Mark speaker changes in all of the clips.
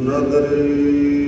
Speaker 1: ਨਦਰੀ।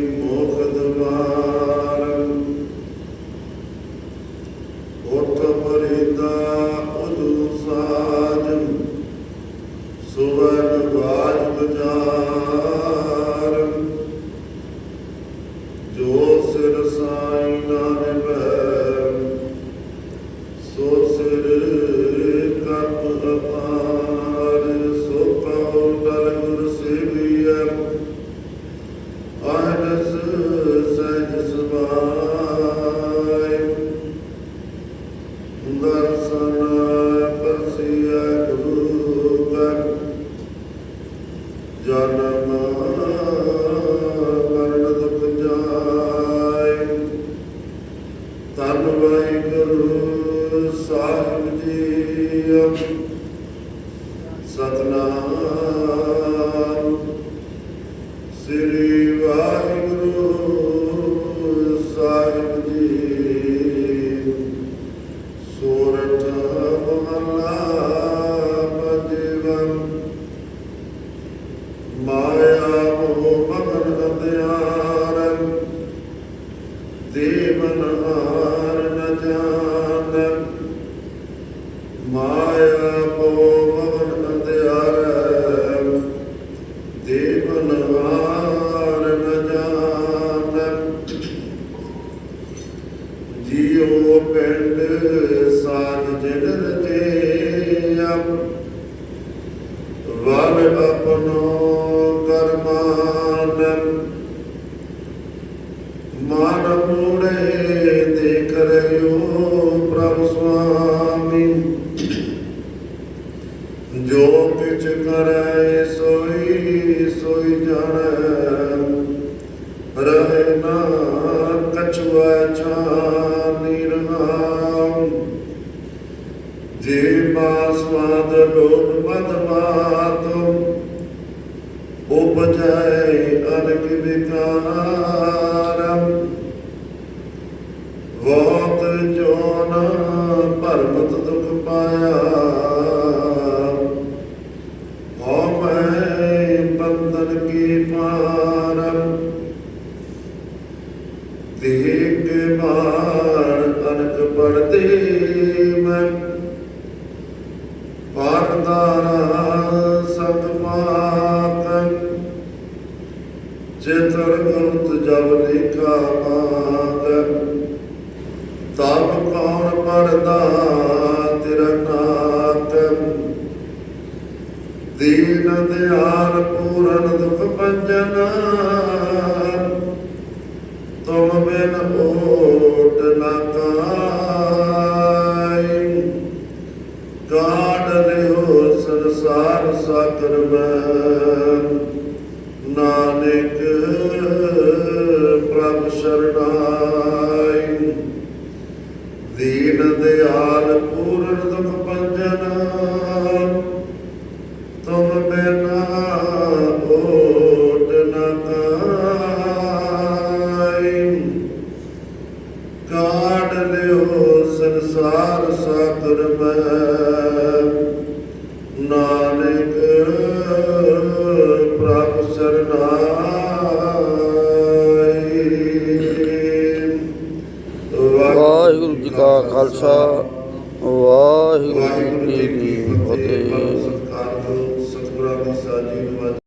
Speaker 1: ਸਤਨਾਮ ਸ੍ਰੀ ਵਾਹਿਗੁਰੂ ਸਾਹਿਬ ਜੀ ਸੋਰਠ ਮਹਲਾ ਪੰਜਵਨ ਮਾਇਆ ਮੋਹ ਮਗਨ ਅੰਧਿਆਰ ਦੇਵਨ ਹਾਰ ਜੀਉ ਪਿੰਡ ਸਾਧ ਜਨ ਰਚਿਆ ਵਲ ਆਪਨੋ ਕਰਮਾਨ ਮਨ ਮੂੜੇ ਦੇਖ ਰਿਓ ਪ੍ਰਭ ਸੁਆਮੀ। ਜੋ ਕਿਛ ਕਰੈ ਸੋਈ ਸੋਈ ਜਾਣੈ ਰਹੇ ਨਾ ਕਛੁਆ ਛਾਨੀ ਰਹਾਮ ਜੇ ਬਾਸਵਾਦ ਲੋਭ ਮਦ ਮਾਤੁ ਉਪਜੈ ਅਨਕ ਵਿਕਾਰਮ। ਬਹੁਤ ਜੋਨ ਭਰਮਤ ਦੁਖ ਪਾਇਆ ਪਾਰਦਾਰਾ ਸਤ ਮਾਤਨ ਚੇਤਰ ਗੁਰਤ ਜਬ ਲੇਖਾ ਮਾਤਨ ਤਬ ਕੌਣ ਪੜਦਾ ਤੇਰਾ ਨਾਤਨ ਦੀਨ ਦਿਆਲ ਪੂਰਨ ਦੁਖ ਪੰਜਨ ਤੁਮ ਬਿਨ ਓਟ ਸੰਸਾਰ ਸਾਗਰ ਮੈਂ ਨਾਨਕ ਪ੍ਰਭ ਸ਼ਰਨਾਈ ਦੀਨ ਦਿਆਲ ਪੂਰਨ ਦੁਖ ਪੰਜਨ ਤੁਮ ਬਿਨਾ ਓਟ ਨ ਕਾਈ। ਕਾਢ ਲਿਓ ਸੰਸਾਰ ਸਾਗਰ ਮੈਂ। ਨਾਨਕ ਪ੍ਰਭ ਸਰਨਾਈ।
Speaker 2: ਵਾਹਿਗੁਰੂ ਜੀ ਕਾ ਖਾਲਸਾ ਵਾਹਿਗੁਰੂ ਜੀ ਕੀ ਫਤਿਹ।